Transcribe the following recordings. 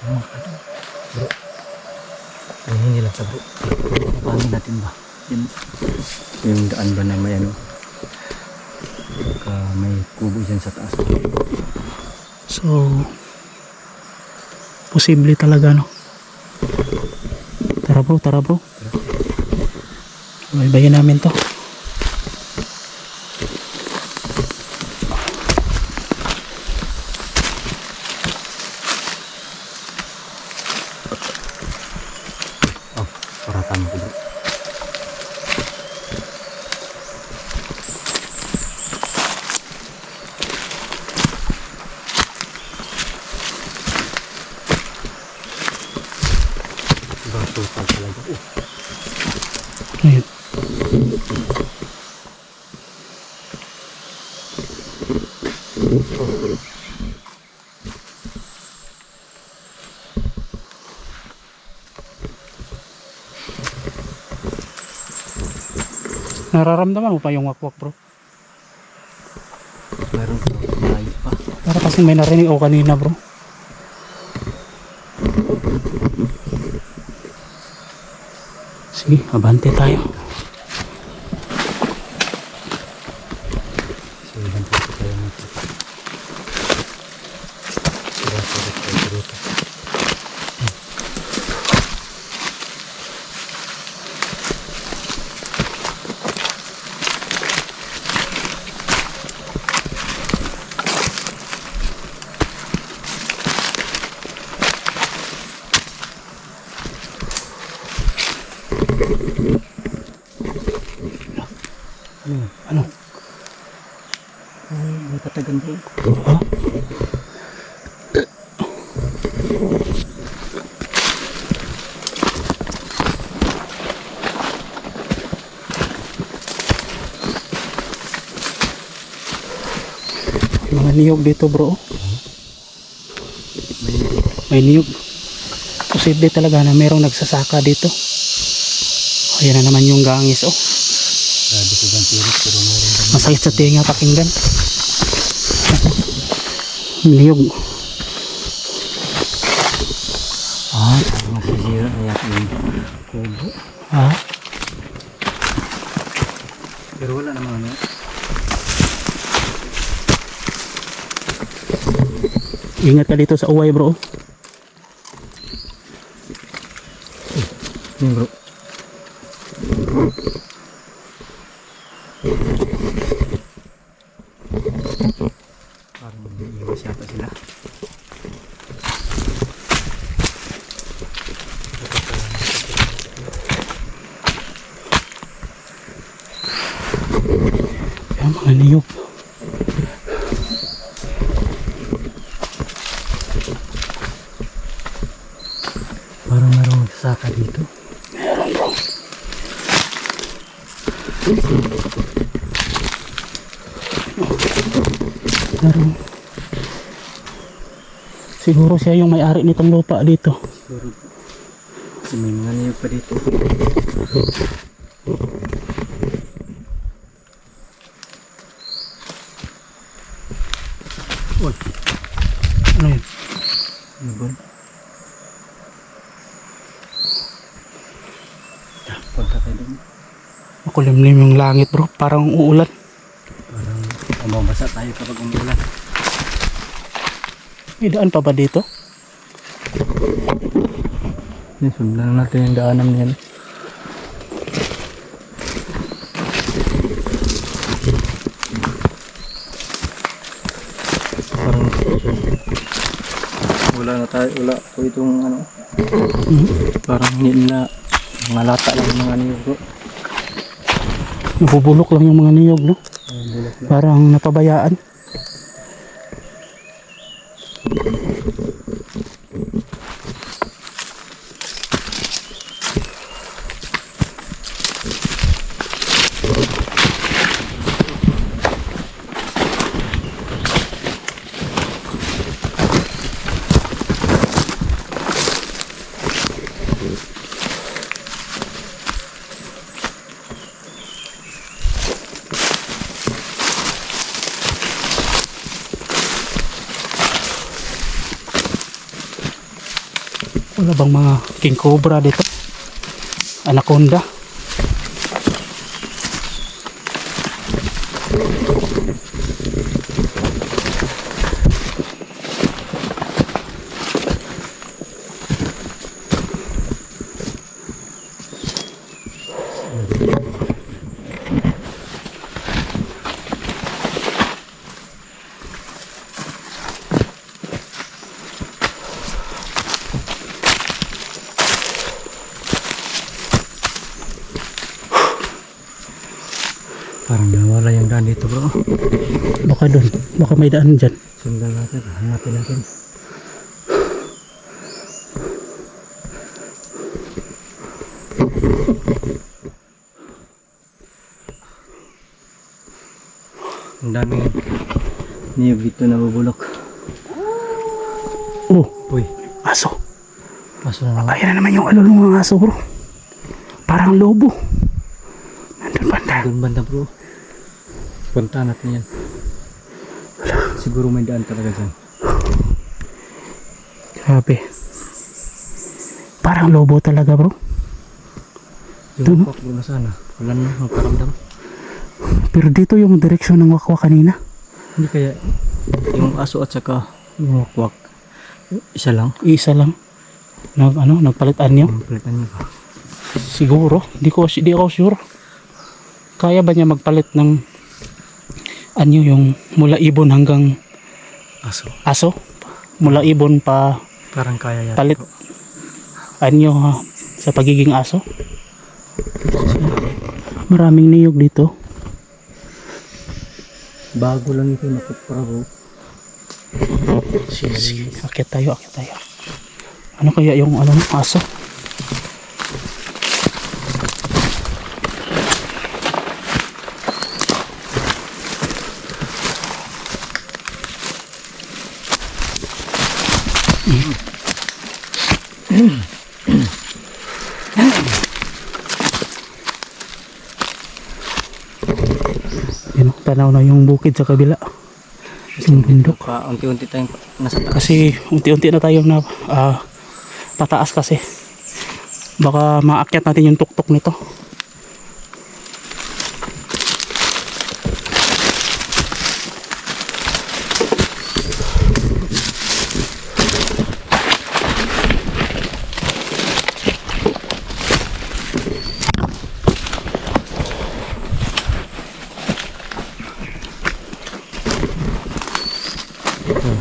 Bro. Hindi lang sa bro. Paano natin ba? Yung, yung daan ba na may ano? Baka may kubo dyan sa taas. So, posible talaga, no? Tara bro, tara bro. Baybayin namin to. Oh, paratan ko bro. Bato pa talaga. Oh, Ayun. Nararamdaman mo pa yung wakwak bro? meron pa. Malayo pa. Para kasing may narinig ako kanina bro. Sige, abante tayo. So, ilan po ito tayo natin. Sira, sira, sira, sira. Ano? Ano? Ay, may patagan bro. Ha? May Mga niyog dito bro. May niyog. Posible talaga na merong nagsasaka dito. Ayan na naman yung gangis oh. Masakit sa tinga pakinggan. Niyog. Ah, masisira na yata yung kubo. Ha? Pero wala namang ano. Ingat ka dito sa uway bro. Yun bro. Parang iiwas yata sila. Yan mga niyog. Parang merong saka dito. Meron bro. Meron. Siguro siya yung may-ari nitong lupa dito. Siguro. Kasi may mga niyog pa dito. Uy, Ano yun? ano ba? Doon. Makulimlim yung langit bro. Parang uulan. Mababasa tayo kapag umulan. May daan pa ba dito? Yes, sundan natin yung daanan niyan. Parang wala na tayo, wala po itong ano, Hmm? parang hindi na mga lata lang mga niyo bro. Nabubulok lang yung mga niyog no? Parang napabayaan. Wala bang mga king cobra dito? Anaconda. Parang nawala yung daan dito bro. Baka doon. Baka may daan dyan. Sundan natin, hanapin natin. Ang daming niyog dito na bubulok. Oh, Uy, aso. paso na naman. Ayan na naman yung alulong ng aso bro. Parang lobo. Nandun banda. Doon banda bro. Punta natin yan. Siguro may daan talaga dyan. Grabe. Parang lobo talaga bro. Yung wakwak bro na sana. Wala na, magparamdam. Pero dito yung direksyon ng wakwa kanina. Hindi kaya yung aso at saka yung wakwak. Isa lang. Isa lang. Nag, ano, nagpalit anyo. Yung palitan niyo? Siguro. Di ko, di ako sure. Kaya ba niya magpalit ng anyo yung mula ibon hanggang Aso. aso? Mula ibon pa Parang kaya yan. palit anyo ha, sa pagiging aso? Maraming niyog dito. Bago lang ito nakapra bro. Sige, sige. Akit tayo, akit tayo. Ano kaya yung ano, aso? Yun, tanaw na yung bukid sa kabila. Yung bundok. Pa, unti-unti tayong nasa taas. Kasi unti-unti na tayong na ah, pataas kasi. Baka maakyat natin yung tuktok nito.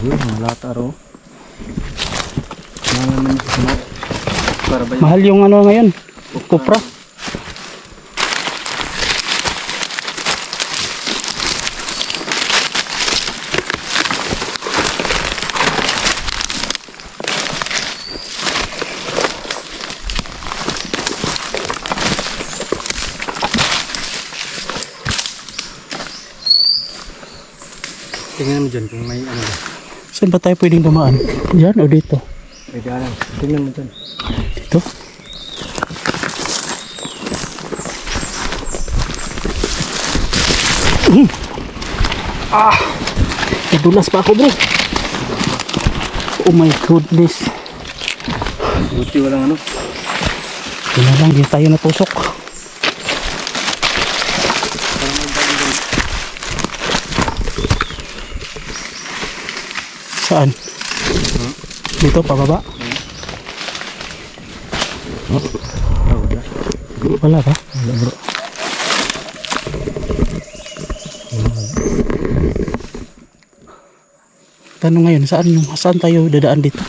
Ayun, mga lata ro. Mga naman yung sunod. Ba yun? Mahal yung ano ngayon, kupra. Tingnan mo dyan kung may ano. Saan ba tayo pwedeng dumaan? Diyan o dito? May daanan. Tingnan mo dyan. Dito? Mm. Ah! Nadulas pa ako bro. Oh my goodness. Buti walang ano. Yun na lang, di tayo natusok. Saan? Dito, pababa? Wala. Ba? Wala bro. Tanong ngayon, saan yung saan tayo dadaan dito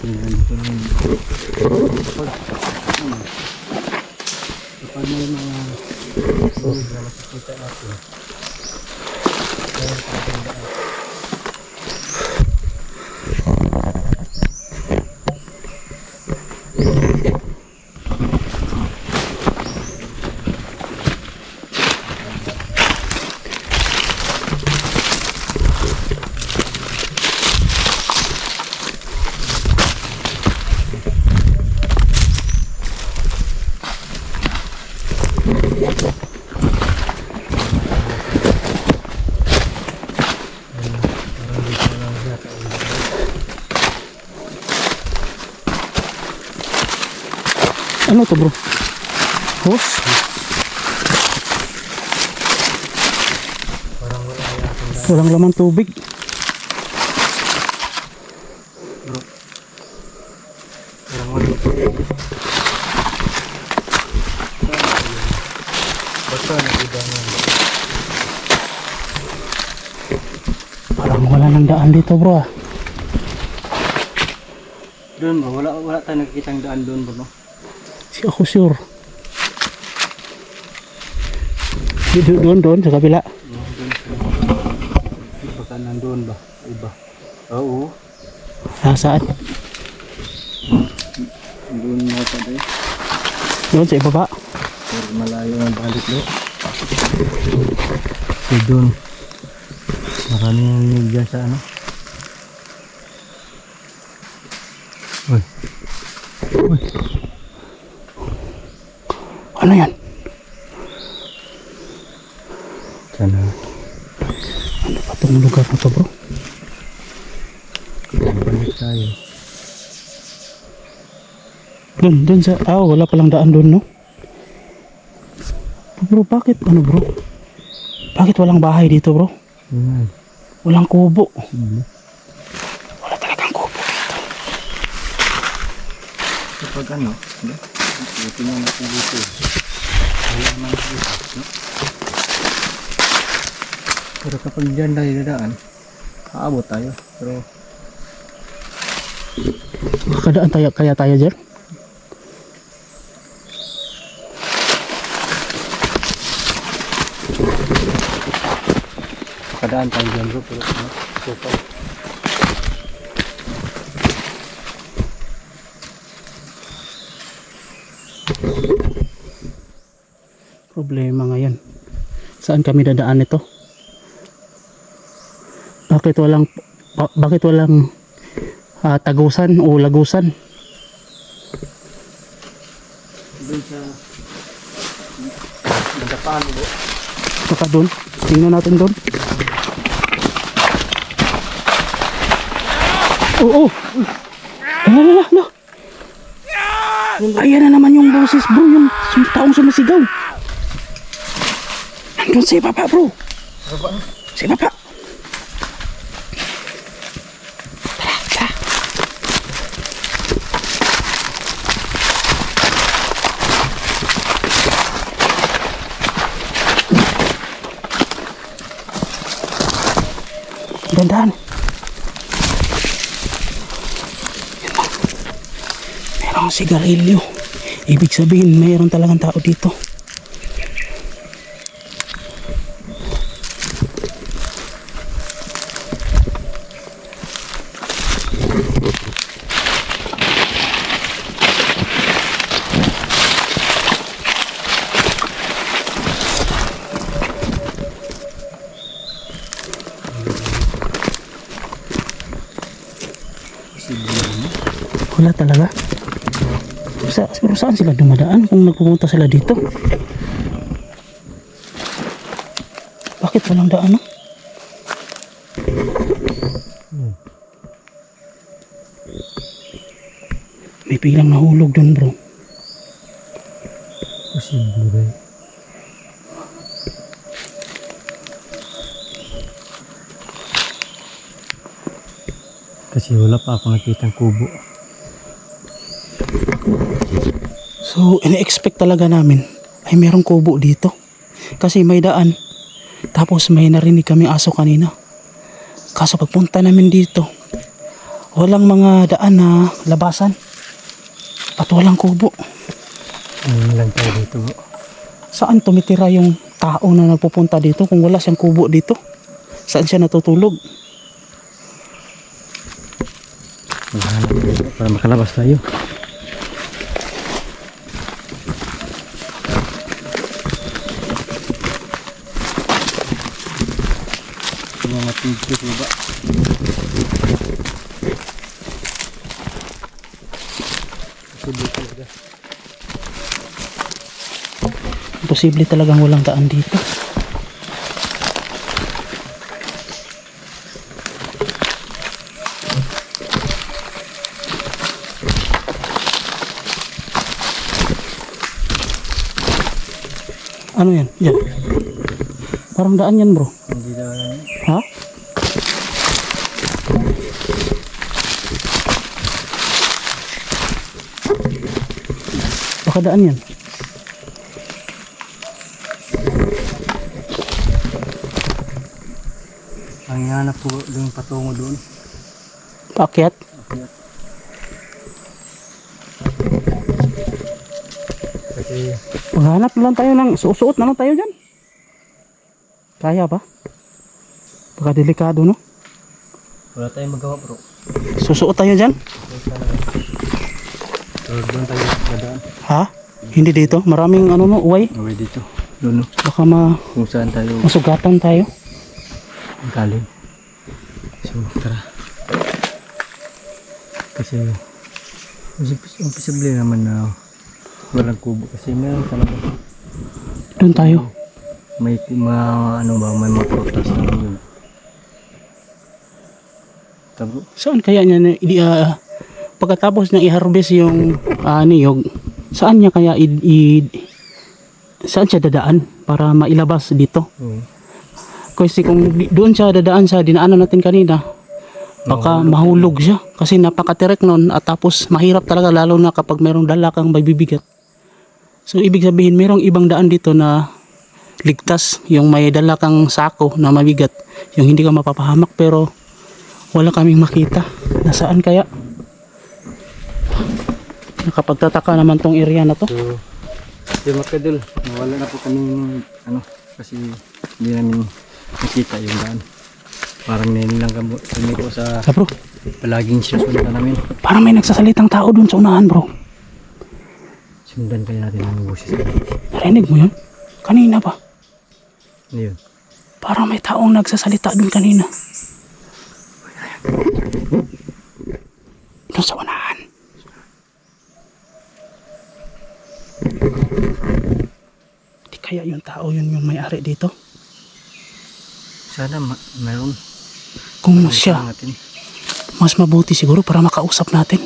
Daan. Walang laman tubig. Basta nakita mo. Parang wala nang daan dito bro ah. Doon ba? Wala, wala tayo nakikita daan doon bro. no? Si ako sure. Di- Doon, doon, sa kabila. Baka nandun ba? Iba. Oo. Ah, saan? Doon na tayo. Doon, sa ibaba. Malayo ang balik lo. So doon. Maraming niyog dyan sa ano. Uy. Uy. Ano yan? Sana. Ano ba itong lugar na to bro? Balik tayo. Doon, doon sa... Ah, wala palang daan doon, no? Bro, bakit? Ano bro? Bakit walang bahay dito bro? Yan. Walang kubo. Mhm. Wala talagang kubo. Kapag ano, na natin dito. Wala naman dito. No? Pero kapag dyan tayo dadaan, aabot tayo. Pero Makakadaan tayo, kaya tayo dyan? Kadaan tayo dyan bro. Pero ano, so far. Problema ngayon. Saan kami dadaan nito? Bakit walang ba- bakit walang ah, tagusan o lagusan? Doon sa Nagapaan bro. Baka doon. Tingnan natin doon. Oo. Oh, Hala, hala, hala. Ayan na naman yung boses bro. Yung, taong sumasigaw. Nandun sa ibaba bro. Sa ibaba. Tara, tara. Dandan. Merong sigarilyo. Ibig sabihin, mayroon talagang tao dito. Wala talaga. Saan sila dumadaan kung nagpupunta sila dito? Bakit walang daan? No? May biglang nahulog dun bro. Posible? Kasi wala pa ako nakitang kubo. So, ina-expect talaga namin ay merong kubo dito. Kasi may daan. Tapos may narinig kami aso kanina. Kaso pagpunta namin dito, walang mga daan na labasan. At walang kubo. Ngayon lang tayo dito. Saan tumitira yung tao na nagpupunta dito kung wala siyang kubo dito? Saan siya natutulog? Para makalabas tayo. Yung mga tigres ba? Posible talaga. Posible talagang walang daan dito. Ano yan? Yan. Parang daan yan bro. Hindi na yan. Ha? Baka daan yan. Ang hanap po yung patungo doon. Paakyat. Kasi Maghanap na lang tayo ng susuot na lang tayo dyan. Kaya ba? Baka delikado no? wala tayong magawa bro. Susuot tayo dyan? Doon tayo dadaan. Ha? Hindi dito. Maraming ano no, uway. Away dito. Doon no. Baka ma Kung saan tayo masugatan tayo. galing. So tara. Kasi imposible naman na walang kubo kasi meron talaga Doon tayo. may ma, ano ba may mga prutas na yun. Tabo. Saan kaya niya na, ah, pagkatapos niya i-harvest yung ah, niyog, saan niya kaya i, i- saan siya dadaan para mailabas dito? Oo. Kasi kung doon siya dadaan sa dinaanan natin kanina, baka mahulog siya kasi napakatirek nun at tapos mahirap talaga lalo na kapag merong dala kang may bibigat. So ibig sabihin merong ibang daan dito na ligtas yung may dala kang sako na mabigat yung hindi ka mapapahamak pero wala kaming makita nasaan kaya nakapagtataka naman tong area na to So, yung mga kadol, nawala na po kami ano, kasi hindi namin nakita yung daan. Parang ngayon lang kami, kami po sa Ah, bro palaging sinusundan namin. parang may nagsasalitang tao dun sa unahan bro Sundan kaya natin ang boses na. narinig mo yun kanina ba Ano yun? Parang may taong nagsasalita dun kanina. Doon sa unahan. Di kaya yung tao yun yung may-ari dito? Sana ma- mayroon. Kung siya, Natin. mas mabuti siguro para makausap natin.